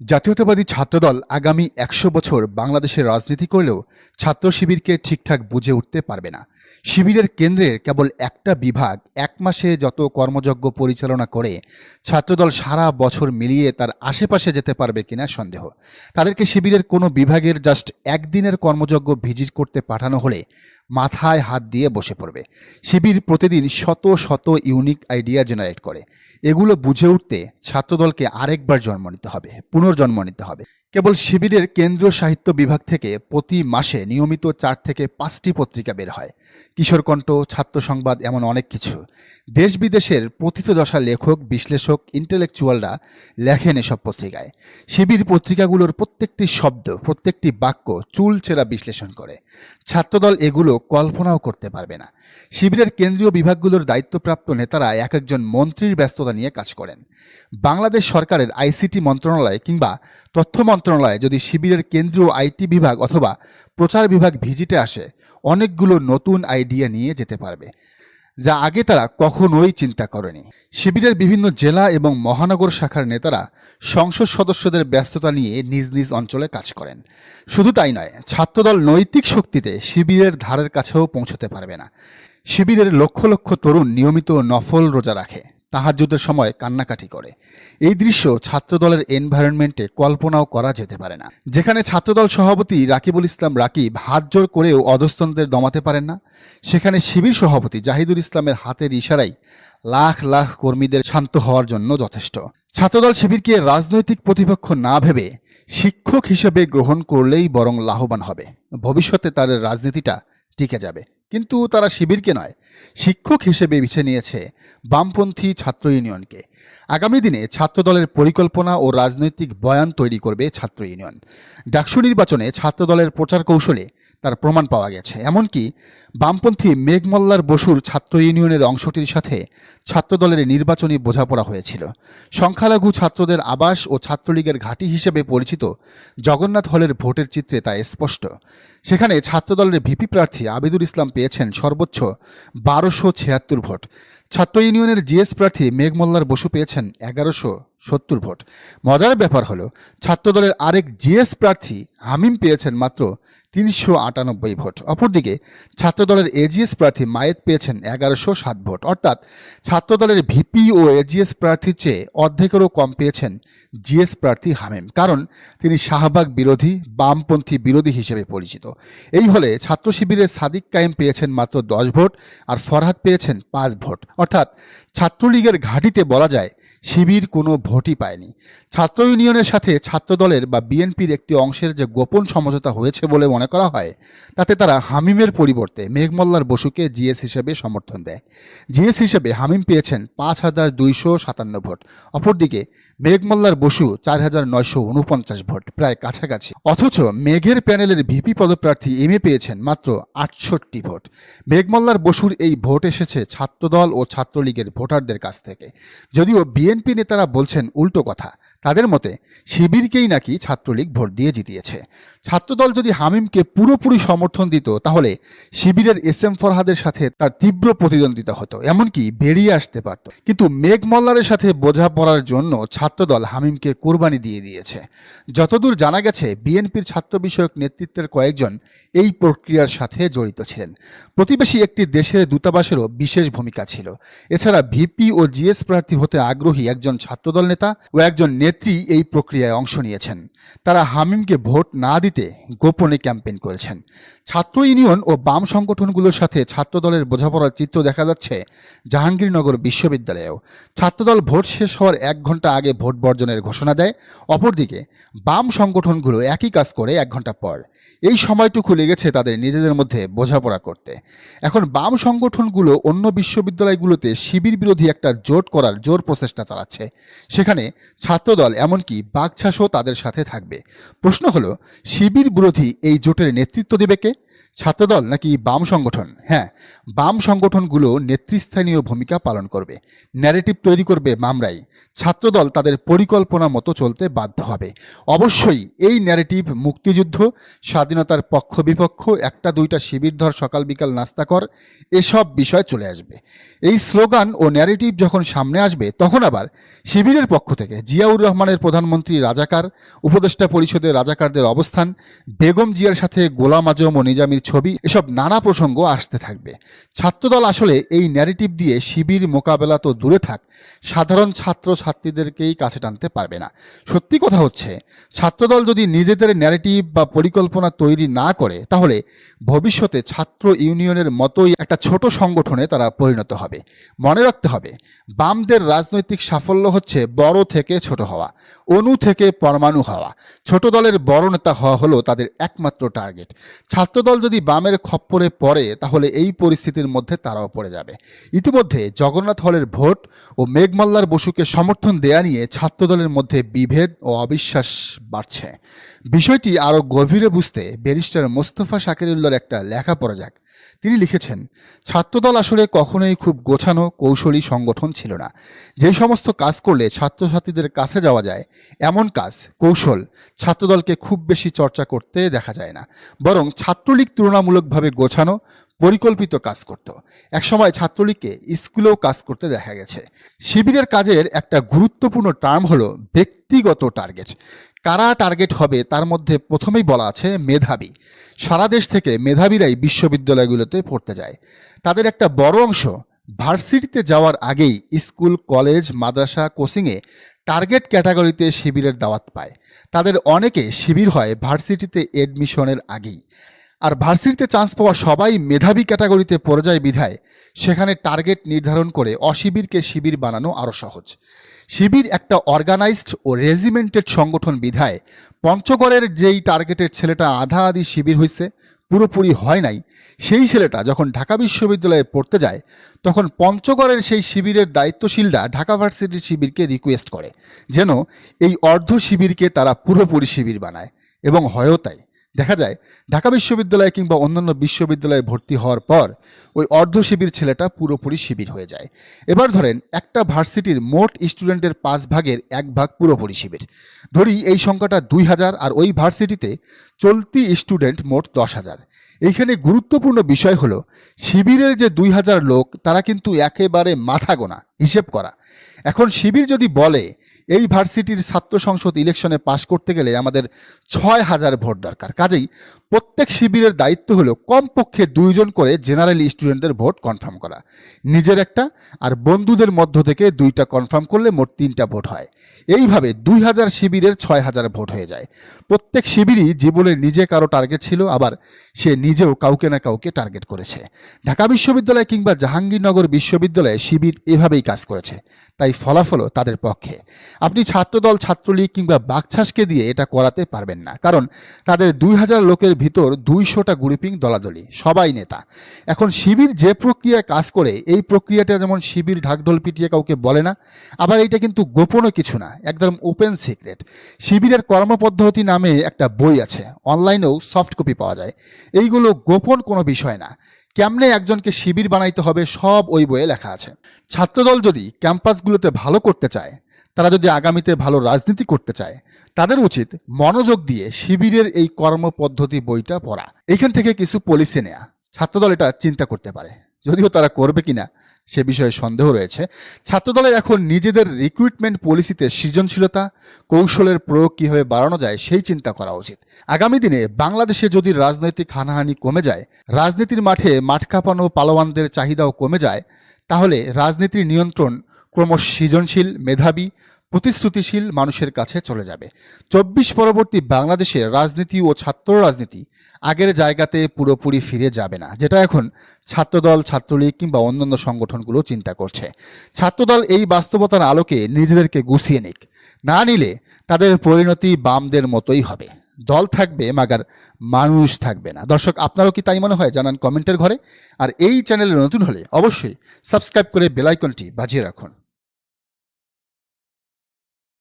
জাতীয়তাবাদী ছাত্রদল আগামী একশো বছর বাংলাদেশের রাজনীতি করলেও ছাত্র শিবিরকে ঠিকঠাক বুঝে উঠতে পারবে না। শিবিরের কেন্দ্রের কেবল একটা বিভাগ এক মাসে যত কর্মযজ্ঞ পরিচালনা করে, ছাত্রদল সারা বছর মিলিয়ে তার আশেপাশে যেতে পারবে কিনা সন্দেহ। তাদেরকে শিবিরের কোনো বিভাগের জাস্ট একদিনের কর্মযজ্ঞ ভিজিট করতে পাঠানো হলে মাথায় হাত দিয়ে বসে পড়বে। শিবির প্রতিদিন শত শত ইউনিক আইডিয়া জেনারেট করে। এগুলো বুঝে উঠতে ছাত্রদলকে আরেকবার জন্ম নিতে হবে, পুনর্জন্ম নিতে হবে। কেবল শিবিরের কেন্দ্রীয় সাহিত্য বিভাগ থেকে প্রতি মাসে নিয়মিত চার থেকে পাঁচটি পত্রিকা বের হয়। কিশোরকণ্ঠ ছাত্র সংবাদ, এমন অনেক কিছু। দেশ বিদেশের পথিতদশা লেখক, বিশ্লেষক, ইন্টেলেকচুয়ালরা লেখেন এসব পত্রিকায়। শিবির পত্রিকাগুলোর প্রত্যেকটি শব্দ, প্রত্যেকটি বাক্য চুলচেরা বিশ্লেষণ করে। ছাত্রদল এগুলো কল্পনাও করতে পারবে না। শিবিরের কেন্দ্রীয় বিভাগগুলোর দায়িত্বপ্রাপ্ত নেতারা এক একজন মন্ত্রীর ব্যস্ততা নিয়ে কাজ করেন। বাংলাদেশ সরকারের আইসিটি মন্ত্রণালয় কিংবা তথ্য মন্ত্রণালয়ে যদি শিবিরের কেন্দ্রীয় আইটি বিভাগ অথবা প্রচার বিভাগ ভিজিটে আসে, অনেকগুলো নতুন আইডিয়া নিয়ে যেতে পারবে, যা আগে তারা কখনোই চিন্তা করেনি। শিবিরের বিভিন্ন জেলা এবং মহানগর শাখার নেতারা সংসদ সদস্যদের ব্যস্ততা নিয়ে নিজ নিজ অঞ্চলে কাজ করেন। শুধু তাই নয়, ছাত্রদল নৈতিক শক্তিতে শিবিরের ধারের কাছেও পৌঁছতে পারবে না। শিবিরের লক্ষ লক্ষ তরুণ নিয়মিত নফল রোজা রাখে। তাহাজ্জুদের সময় কান্নাকাটি করে। এই দৃশ্য ছাত্রদলের এনভায়রনমেন্টে কল্পনাও করা যেতে পারে না। যেখানে ছাত্রদল সভাপতি রাকিবুল ইসলাম রাকিব হাত জোর করেও অধস্তনদের দমাতে পারেন না, সেখানে শিবির সভাপতি জাহিদুল ইসলামের হাতের ইশারাই লাখ লাখ কর্মীদের শান্ত হওয়ার জন্য যথেষ্ট। ছাত্রদল শিবিরকে রাজনৈতিক প্রতিপক্ষ না ভেবে শিক্ষক হিসেবে গ্রহণ করলেই বরং লাভবান হবে। ভবিষ্যতে তার রাজনীতিটা টিকে যাবে। কিন্তু তারা শিবিরকে নয়, শিক্ষক হিসেবে বেছে নিয়েছে বামপন্থী ছাত্র ইউনিয়নকে। আগামী দিনে ছাত্র দলের পরিকল্পনা ও রাজনৈতিক বয়ান তৈরি করবে ছাত্র ইউনিয়ন। ডাকসু নির্বাচনে ছাত্র দলের প্রচার কৌশলে তার প্রমাণ পাওয়া গেছে। এমনকি বামপন্থী মেঘমল্লার বসুর ছাত্র ইউনিয়নের অংশটির সাথে ছাত্রদলের নির্বাচনী বোঝাপড়া হয়েছিল। সংখ্যালঘু ছাত্রদের আবাস ও ছাত্রলীগের ঘাঁটি হিসেবে পরিচিত জগন্নাথ হলের ভোটের চিত্রে তা স্পষ্ট। সেখানে ছাত্রদলের ভিপি প্রার্থী আবিদুল ইসলাম পেয়েছেন সর্বোচ্চ বারোশো ছিয়াত্তর ভোট। ছাত্র ইউনিয়নের জিএস প্রার্থী মেঘমল্লার বসু পেয়েছেন এগারোশো সত্তর ভোট। মজার ব্যাপার হলো, ছাত্রদলের আরেক জিএস প্রার্থী হামিম পেয়েছেন মাত্র তিনশো আটানব্বই ভোট। অপরদিকে ছাত্রদলের এজিএস প্রার্থী মায়েত পেয়েছেন এগারোশো সাত ভোট। অর্থাৎ ছাত্রদলের ভিপি ও এজিএস প্রার্থীর চেয়ে অর্ধেকেরও কম পেয়েছেন জিএস প্রার্থী হামিম। কারণ তিনি শাহবাগ বিরোধী, বামপন্থী বিরোধী হিসেবে পরিচিত। এই হলে ছাত্র শিবিরের সাদিক কায়েম পেয়েছেন মাত্র দশ ভোট আর ফরহাদ পেয়েছেন পাঁচ ভোট। অর্থাৎ ছাত্রলীগের ঘাঁটিতে বলা যায় শিবির কোনো ভোটই পায়নি। ছাত্র ইউনিয়নের সাথে ছাত্রদলের বা বিএনপির একটি অংশের যে গোপন সমঝোতা হয়েছে বলে মনে করা হয়, তাতে তারা হামিমের পরিবর্তে মেঘমল্লার বসুকে জিএস হিসেবে সমর্থন দেয়। জিএস হিসেবে হামিম পেয়েছেন পাঁচ হাজার দুইশো সাতান্ন ভোট, অপরদিকে মেঘমল্লার বসু চার হাজার নয়শো উনপঞ্চাশ ভোট, প্রায় কাছাকাছি। অথচ মেঘের প্যানেলের ভিপি পদপ্রার্থী এম এ পেয়েছেন মাত্র আটষট্টি ভোট। মেঘমল্লার বসুর এই ভোট এসেছে ছাত্রদল ও ছাত্রলীগের ভোটারদের কাছ থেকে। যদিও বিএনপি নেতারা বলছেন উল্টো কথা। তাদের মতে শিবিরকেই নাকি ছাত্রলীগ ভোট দিয়ে জিতিয়েছে। ছাত্রদল যদি হামিমকে পুরোপুরি সমর্থন দিত, তাহলে শিবিরের এস এম ফরহাদের সাথে তার তীব্র প্রতিদ্বন্দ্বিতা হতো, এমনকি বেরিয়ে আসতে পারত। কিন্তু মেঘ মল্লারের সাথে বোঝাপড়ার জন্য ছাত্রদল হামিমকে কোরবানি দিয়ে দিয়েছে। যতদূর জানা গেছে, বিএনপির ছাত্র বিষয়ক নেতৃত্বের কয়েকজন এই প্রক্রিয়ার সাথে জড়িত ছিলেন। প্রতিবেশী একটি দেশের দূতাবাসেরও বিশেষ ভূমিকা ছিল। এছাড়া ভিপি ও জিএস প্রার্থী হতে আগ্রহী একজন ছাত্রদল নেতা ও একজন নেত্রী এই প্রক্রিয়ায় অংশ নিয়েছেন। তারা হামিমকে ভোট না দিতে গোপনে ক্যাম্পেইন করেছেন। ছাত্র ইউনিয়ন ও বাম সংগঠনগুলোর সাথে ছাত্রদলের বোঝাপড়ার চিত্র দেখা যাচ্ছে জাহাঙ্গীরনগর বিশ্ববিদ্যালয়েও। ছাত্রদল ভোট শেষ হওয়ার এক ঘণ্টা আগে ভোট বর্জনের ঘোষণা দেয়। অপরদিকে, বাম সংগঠনগুলো একই কাজ করে এক ঘণ্টা পর। এই সময়টুকু লেগেছে তাদের নিজেদের মধ্যে বোঝাপড়া করতে। এখন বাম সংগঠনগুলো অন্য বিশ্ববিদ্যালয়গুলোতে শিবির বিরোধী একটা জোট করার জোর প্রচেষ্টা চালাচ্ছে। সেখানে ছাত্রদল এমনকি বাগছাসও তাদের সাথে থাকবে। প্রশ্ন হলো, শিবির বিরোধী এই জোটের নেতৃত্ব দেবে কে? ছাত্রদল নাকি বাম সংগঠন? হ্যাঁ বাম সংগঠনগুলো নেতৃস্থানীয় ভূমিকা পালন করবে ন্যারেটিভ তৈরি করবে মামরাই ছাত্রদল তাদের পরিকল্পনা মতো চলতে বাধ্য হবে। অবশ্যই এই ন্যারেটিভ মুক্তিযুদ্ধ, স্বাধীনতার পক্ষ বিপক্ষ একটা দুইটা শিবির ধর, সকাল বিকাল নাস্তা কর, এসব বিষয় চলে আসবে। এই স্লোগান ও ন্যারেটিভ যখন সামনে আসবে, তখন আবার শিবিরের পক্ষ থেকে জিয়াউর রহমানের প্রধানমন্ত্রী রাজাকার, উপদেষ্টা পরিষদের রাজাকারদের অবস্থান, বেগম জিয়ার সাথে গোলাম আজম ও নিজামীর ছবি, এসব নানা প্রসঙ্গ আসতে থাকবে। ছাত্রদল আসলে এই ন্যারেটিভ দিয়ে শিবির মোকাবেলা তো দূরে থাক, সাধারণ ছাত্র ছাত্রীদেরকেই কাছে টানতে পারবে না। সত্যি কথা হচ্ছে, ছাত্রদল যদি নিজেদের ন্যারেটিভ বা পরিকল্পনা তৈরি না করে, তাহলে ভবিষ্যতে ছাত্র ইউনিয়নের মতোই একটা ছোট সংগঠনে তারা পরিণত হবে। মনে রাখতে হবে, বামদের রাজনৈতিক সাফল্য হচ্ছে বড় থেকে ছোট হওয়া অণু থেকে পরমাণু হওয়া। ছোট দলের বড় নেতা হওয়া হলো তাদের একমাত্র টার্গেট ছাত্রদল যদি বামের খপ্পরে পড়ে, তাহলে এই পরিস্থিতির মধ্যে তারাও পড়ে যাবে। ইতিমধ্যে জগন্নাথ হলের ভোট ও মেঘমাল্লার বসুকে সমর্থন দেয়া নিয়ে ছাত্রদলের মধ্যে বিভেদ ও অবিশ্বাস বাড়ছে। বিষয়টি আরও গভীরে বুঝতে ব্যারিস্টার মোস্তফা শাকিরুল্লার একটা লেখা পড়া যাক। তিনি লিখেছেন, ছাত্রদল আসলে কখনোই খুব গোছানো, কৌশলী সংগঠন ছিল না। যে সমস্ত কাজ করলে ছাত্রছাত্রীদের কাছে যাওয়া যায়, এমন কাজ, কৌশল ছাত্রদলকে খুব বেশি চর্চা করতে দেখা যায় না। বরং ছাত্রলীগ তুলনামূলকভাবে গোছানো পরিকল্পিত কাজ করত। একসময় ছাত্রলীগকে স্কুলেও কাজ করতে দেখা গেছে। শিবিরের কাজের একটা গুরুত্বপূর্ণ টার্ম হলো ব্যক্তিগত টার্গেট। কারা টার্গেট হবে তার মধ্যে প্রথমেই বলা আছে মেধাবী। সারা দেশ থেকে মেধাবীরাই বিশ্ববিদ্যালয়গুলোতে পড়তে যায়। তাদের একটা বড় অংশ ভার্সিটিতে যাওয়ার আগেই স্কুল, কলেজ, মাদ্রাসা, কোচিংয়ে টার্গেট ক্যাটাগরিতে শিবিরের দাওয়াত পায়। তাদের অনেকে শিবির হয় ভার্সিটিতে এডমিশনের আগেই। আর ভার্সিটিতে চান্স পাওয়া সবাই মেধাবী ক্যাটাগরিতে পড়ে যায় বিধায় সেখানে টার্গেট নির্ধারণ করে অশিবিরকে শিবির বানানো আরও সহজ। শিবির একটা অর্গানাইজড ও রেজিমেন্টেড সংগঠন বিধায় পঞ্চগড়ের যেই টার্গেটের ছেলেটা আধা আধি শিবির হয়েছে পুরোপুরি হয় নাই। সেই ছেলেটা যখন ঢাকা বিশ্ববিদ্যালয়ে পড়তে যায়, তখন পঞ্চগড়ের সেই শিবিরের দায়িত্বশীলরা ঢাকা ভার্সিটির শিবিরকে রিকোয়েস্ট করে, যেন এই অর্ধ শিবিরকে তারা পুরোপুরি শিবির বানায় এবং হয়ও তাই। দেখা যায়, ঢাকা বিশ্ববিদ্যালয় কিংবা অন্যান্য বিশ্ববিদ্যালয়ে ভর্তি হওয়ার পর ওই অর্ধ শিবির ছেলেটা পুরোপুরি শিবির হয়ে যায়। এবার ধরেন, একটা ভার্সিটির মোট স্টুডেন্টের পাঁচ ভাগের এক ভাগ পুরোপুরি শিবির। ধরি এই সংখ্যাটা দুই হাজার আর ওই ভার্সিটিতে চলতি স্টুডেন্ট মোট দশ হাজার। এইখানে গুরুত্বপূর্ণ বিষয় হলো, শিবিরের যে দুই হাজার লোক, তারা কিন্তু একেবারে মাথা গোনা হিসেব করা। এখন শিবির যদি বলে, এই ভার্সিটির ছাত্র সংসদ ইলেকশনে পাশ করতে গেলে আমাদের ছয় হাজার ভোট দরকার। কাজেই প্রত্যেক শিবিরের দায়িত্ব হলো কমপক্ষে দুইজন করে জেনারেল স্টুডেন্টদের ভোট কনফার্ম করা। নিজের একটা আর বন্ধুদের মধ্য থেকে দুইটা কনফার্ম করলে মোট তিনটা ভোট হয়। এইভাবে দুই হাজার শিবিরের ছয় হাজার ভোট হয়ে যায়। প্রত্যেক শিবিরই জীবনে নিজে কারও টার্গেট ছিল, আবার সে নিজেও কাউকে না কাউকে টার্গেট করেছে। ঢাকা বিশ্ববিদ্যালয় কিংবা জাহাঙ্গীরনগর বিশ্ববিদ্যালয়ে শিবির এভাবেই কাজ করেছে। তাই ফলাফলও তাদের পক্ষে। আপনি ছাত্রদল, ছাত্রলীগ কিংবা বাকছাসকে দিয়ে এটা করাতে পারবেন না, কারণ তাদের দুই হাজার লোকের ভিতর দুইশোটা গ্রুপিং দলাদলি, সবাই নেতা। এখন শিবির যে প্রক্রিয়ায় কাজ করে, এই প্রক্রিয়াটা যেমন শিবির ঢাকঢোল পিটিয়ে কাউকে বলে না, আবার এটা কিন্তু গোপনও কিছু না, একদম ওপেন সিক্রেট। শিবিরের কর্মপদ্ধতি নামে একটা বই আছে, অনলাইনেও সফট কপি পাওয়া যায়। এইগুলো গোপন কোনো বিষয় না। কেমনে একজনকে শিবির বানাইতে হবে সব ওই বইয়ে লেখা আছে। ছাত্রদল যদি ক্যাম্পাসগুলোতে ভালো করতে চায়, তারা যদি আগামীতে ভালো রাজনীতি করতে চায়, তাদের উচিত মনোযোগ দিয়ে শিবিরের এই কর্মপদ্ধতি বইটা পড়া। এখান থেকে কিছু পলিসি নেয়া। ছাত্রদল এটা চিন্তা করতে পারে। যদিও তারা করবে কিনা সে বিষয়ে সন্দেহ রয়েছে। ছাত্রদলের এখন নিজেদের রিক্রুটমেন্ট পলিসিতে সৃজনশীলতা, কৌশলের প্রয়োগ কীভাবে বাড়ানো যায় সেই চিন্তা করা উচিত। আগামী দিনে বাংলাদেশে যদি রাজনৈতিক হানাহানি কমে যায়, রাজনীতির মাঠে মাঠ কাঁপানো পালোয়ানদের চাহিদাও কমে যায়, তাহলে রাজনীতির নিয়ন্ত্রণ ক্রমশ সৃজনশীল, মেধাবী প্রতিশ্রুতিশীল মানুষের কাছে চলে যাবে। চব্বিশ পরবর্তী বাংলাদেশে রাজনীতি ও ছাত্র রাজনীতি আগের জায়গাতে পুরোপুরি ফিরে যাবে না, যেটা এখন ছাত্রদল, ছাত্রলীগ কিংবা অন্যান্য সংগঠনগুলো চিন্তা করছে। ছাত্রদল এই বাস্তবতার আলোকে নিজেদেরকে গুছিয়ে নিক। না নিলে তাদের পরিণতি বামদের মতোই হবে। দল থাকবে, মাগার মানুষ থাকবে না। দর্শক, আপনারও কি তাই মনে হয়? জানান কমেন্টের ঘরে। আর এই চ্যানেলে নতুন হলে অবশ্যই সাবস্ক্রাইব করে বেলাইকনটি বাজিয়ে রাখুন।